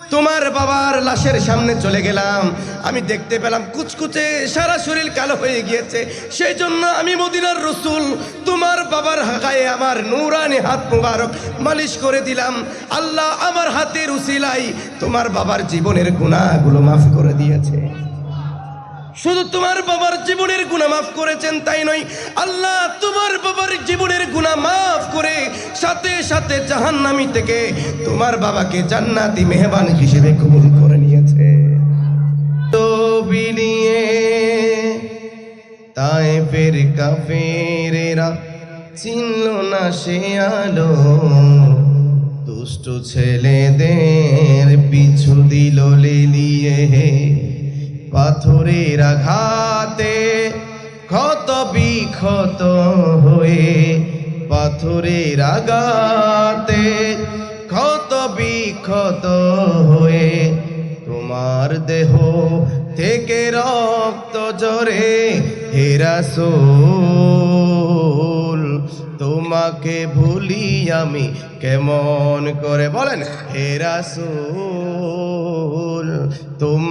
তোমার বাবার লাশের সামনে চলে গেলাম। আমি দেখতে পেলাম কুচকুচে, সারা শরীর কালো হয়ে গিয়েছে। সেই জন্য আমি মদিনার রসুল, তোমার বাবার গায়ে আমার নৌরানি হাত মুবারক মালিশ করে দিলাম। আল্লাহ আমার হাতের উসিলাই তোমার বাবার জীবনের গুণাগুলো মাফ করে দিয়েছে। শুধু তোমার বাবার জীবনের গুণা মাফ করেছেন তাই নয়, আল্লাহ তোমার বাবার জীবনের গুণা মাফ করে সাথে সাথে জাহান্নামি থেকে তোমার বাবাকে জান্নাতি মেহমান হিসেবে কবুল করে নিয়েছে। তো বিনিয়ে তাই ফের কাফেরেরা চিনল না সে আলো, দুষ্ট ছেলেদের পিছু পাথরের আঘাতে ক্ষত বিক্ষত হয়ে পাথরের আঘাতে ক্ষত বিক্ষত হয়ে তোমার দেহ থেকে রক্ত জরে হেরাসোল তোমাকে ভুলি আমি কেমন করে বলেন? হেরাসোল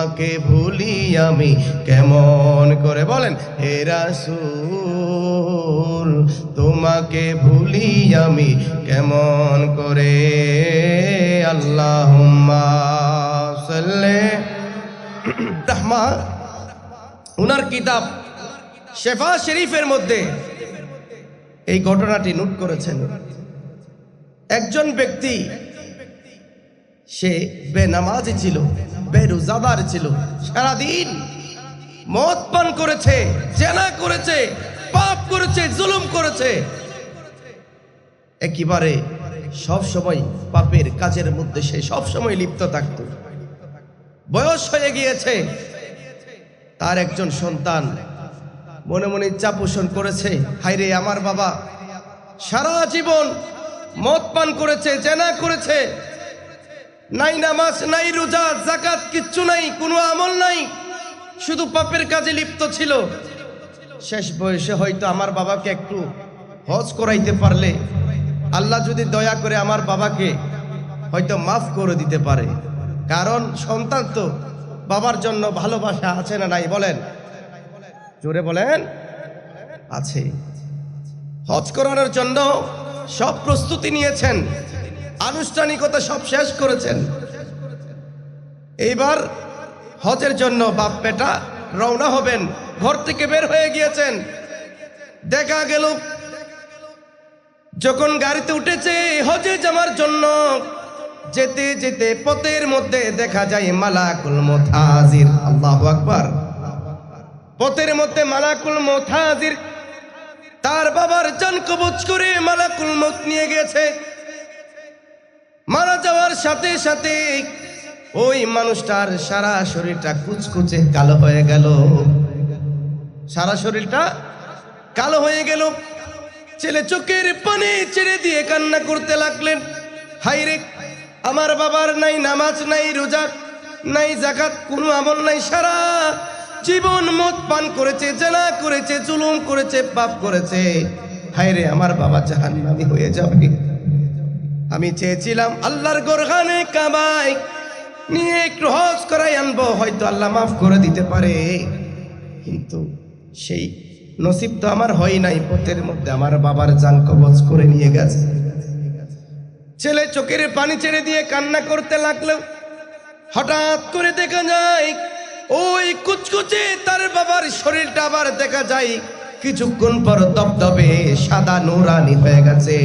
তোমাকে ভুলি আমি কেমন করে বলেন? হেরাসুল তোমাকে ভুলি আমি কেমন করে? আল্লাহ সাল্লে রাহমা। উনার কিতাব শেফা শরীফের মধ্যে এই ঘটনাটি নোট করেছেন। একজন ব্যক্তি, সে বেনামাজি ছিল। বেরোজাদার ছিল। সারাদিন মদ পান করেছে, জেনা করেছে, পাপ করেছে, জুলুম করেছে। একেবারে সব সময় পাপের কাজের মধ্যে সে সব সময় লিপ্ত থাকত। বয়স হয়ে গিয়েছে। তার একজন সন্তান মনে মনে ইচ্ছা পোষণ করেছে হাইরে আমার বাবা, সারা জীবন মদ পান করেছে, জেনা করেছে নাই নামাজ, নাই রোজা জাকাত কিচ্ছু নাই, কোনো আমল নাই। শুধু পাপের কাজে লিপ্ত ছিল। শেষ বয়সে হয়তো আমার বাবাকে একটু হজ করাইতে পারলে, আল্লাহ যদি দয়া করে আমার বাবাকে হয়তো মাফ করে দিতে পারে। কারণ সন্তান তো বাবার জন্য ভালোবাসা আছে না নাই, বলেন? জোরে বলেন? আছে। হজ করানোর জন্য সব প্রস্তুতি নিয়েছেন। আনুষ্ঠানিকতা সব শেষ করেছেন। এইবার হজের জন্য বাপ বেটা রওনা হবেন, ঘর থেকে বের হয়ে গিয়েছেন। দেখা গেল, যখন গাড়িতে উঠেছে হজে যাওয়ার জন্য, যেতে যেতে পথের মধ্যে দেখা যায় মালাকুল মোথাজির আল্লাহ আকবার। পথের মধ্যে মালাকুল মোথাজির তার বাবার জান কবচ করে মালাকুল মত নিয়ে গেছে মারা যাওয়ার সাথে সাথে ওই মানুষটার সারা শরীরটা কুচকুচে কালো হয়ে গেল। সারা শরীরটা কালো হয়ে গেল। ছেলে চোখের পানি ছেড়ে দিয়ে কান্না করতে লাগলেন। হাই রে, আমার বাবার নাই নামাজ, নাই রোজা, নাই জাকাত কোনো আমল নাই। সারা জীবন মদ পান করেছে, জেনা করেছে, জুলুম করেছে, পাপ করেছে। হাইরে আমার বাবা জাহান্নামী হয়ে যাবে। আমি চেয়েছিলাম আল্লাহর গোরখানে কামাই নিয়ে একটু হজ করাই আনব, হয়তো আল্লাহ মাফ করে দিতে পারে। কিন্তু সেই নসিব তো আমার হয় নাই, পথের মধ্যে আমার বাবার জান কবচ করে নিয়ে গেছে। ছেলে চোখের পানি ছেড়ে দিয়ে কান্না করতে লাগল। হঠাৎ করে দেখা যায়, ওই কুচকুচে তার বাবার শরীরটা আবার দেখা যায়, কিছুক্ষণ পর দবদবে সাদা নুরানি হয়ে গেছে।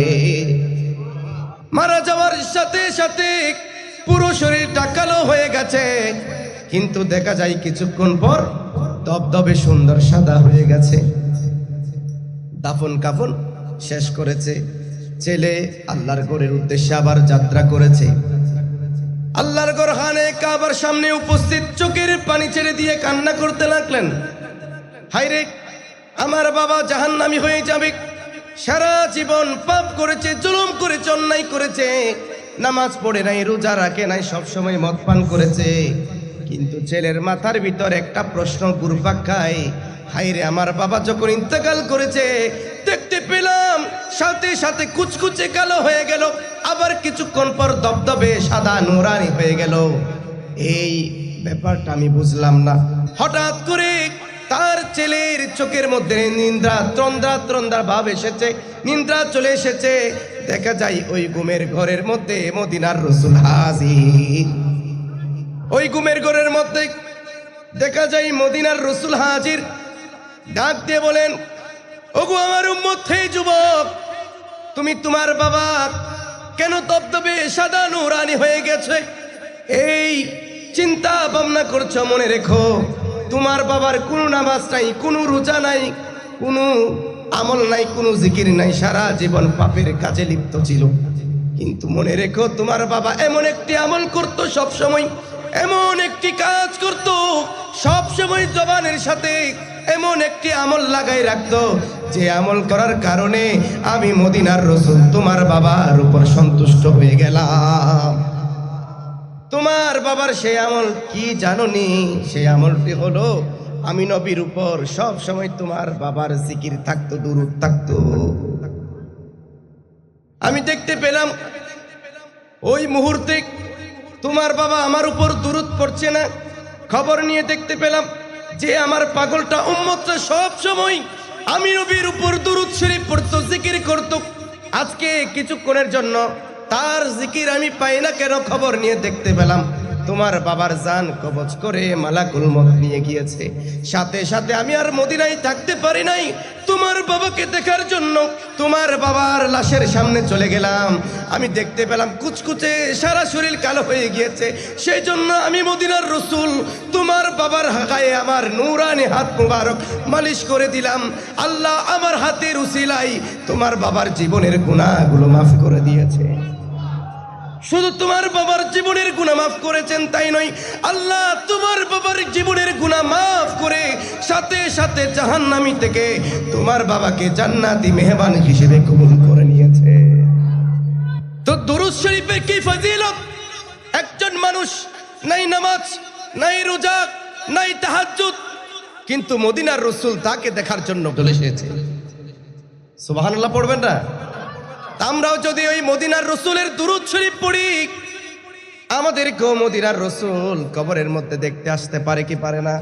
মারা যাওয়ার সাথে সাথে পুরো শরীরটা কালো হয়ে গেছে। কিন্তু দেখা যায় কিছুক্ষণ পর দবদবে সুন্দর সাদা হয়ে গেছে। দাফন কাফন শেষ করেছে। ছেলে আল্লাহর ঘরের উদ্দেশ্যে আবার যাত্রা করেছে। আল্লাহর গরহানে কাবার সামনে উপস্থিত চোখের পানি ছেড়ে দিয়ে কান্না করতে লাগলেন। হাইরে আমার বাবা জাহান্নামি হয়ে যাবে। সারা জীবন পাপ করেছে, জুলুম করেছে, অন্যায় করেছে। নামাজ পড়ে নাই, রোজা রাখে নাই, সবসময় মদ পান করেছে। কিন্তু ছেলের মাথার ভিতর একটা প্রশ্ন ঘুরপাক খায় হাইরে আমার বাবা যখন ইন্তেকাল করেছে, দেখতে পেলাম, সাথে সাথে কুচকুচে কালো হয়ে গেল, আবার কিছুক্ষণ পর দবদবে সাদা নোরানি হয়ে গেল। এই ব্যাপারটা আমি বুঝলাম না। হঠাৎ করে ছেলের চোখের মধ্যে নিন্দ্রা, ত্রন্দ্রা ত্রন্দ্রা ভাব এসেছে। নিন্দ্রা চলে এসেছে। দেখা যায় ওই গুমের ঘরের মধ্যে মদিনার রসুল হাজির। ওই গুমের ঘরের মধ্যে দেখা যায় মদিনার রসুল হাজির। ডাক দিয়ে বলেন, ওগো আমার উম্মত যুবক, তুমি তোমার বাবা কেন তপ্তবে সাদা নুরানি হয়ে গেছে? এই চিন্তা ভাবনা করছ, মনে রেখো। তোমার বাবার কোনো নামাজ নাই, কোনো রোজা নাই, কোনো আমল নাই, কোনো জিকির নাই, সারা জীবন পাপের কাজে লিপ্ত ছিল। কিন্তু মনে রেখো, তোমার বাবা এমন একটি আমল করতো সব সময় এমন একটি কাজ করত সব সময় জবানের সাথে এমন একটি আমল লাগাই রাখতো, যে আমল করার কারণে আমি মদিনার রসুল তোমার বাবার উপর সন্তুষ্ট হয়ে গেলাম। তোমার বাবার সে আমল কি জানোনি? সে আমলটি হলো, আমি নবীর উপর সব সময় তোমার বাবার জিকির থাকতো, দুরুদ থাকতো। আমি দেখতে পেলাম, ওই মুহূর্তে তোমার বাবা আমার উপর দূরত পড়ছে না। খবর নিয়ে দেখতে পেলাম যে আমার পাগলটা উম্মতটা সব সময় আমি নবীর উপর দুরুদ শরীফ পড়তো, জিকির করতো। আজকে কিছুক্ষণের জন্য তার জিকির আমি পাই না কেন খবর নিয়ে দেখতে পেলাম। তোমার বাবার জান কবচ করে মালাকুল মত নিয়ে গিয়েছে। সাথে সাথে আমি আর মদিনায় থাকতে পারি নাই। তোমার বাবাকে দেখার জন্য তোমার বাবার লাশের সামনে চলে গেলাম। আমি দেখতে পেলাম কুচকুচে সারা শরীর কালো হয়ে গিয়েছে। সেই জন্য আমি মদিনার রসুল, তোমার বাবার গায়ে আমার নূরানি হাত মুবারক মালিশ করে দিলাম। আল্লাহ আমার হাতের উসিলাই তোমার বাবার জীবনের গুণাগুলো মাফ করে দিয়েছে। শুধু তোমার বাবার জীবনের গুণা মাফ করেছেন তাই নয়, আল্লাহ তোমার বাবার জীবনের গুণা মাফ করে সাথে সাথে জাহান্নামি থেকে তোমার বাবাকে জান্নাতি মেহমান হিসেবে কবুল করে নিয়েছে। তো দরুদ শরীফের কি ফজিলত? একজন মানুষ নাই নামাজ, নাই রোজা, নাই তাহাজ্জুদ, কিন্তু মদিনার রসুল তাকে দেখার জন্য চলে এসেছে। সুবহানাল্লাহ পড়বেন না? আমরাও যদি ওই মদিনার রসুলের দুরুদ শরীফ পড়ি আমাদের গো মদিনার রসুল কবরের মধ্যে দেখতে আসতে পারে কি পারে না?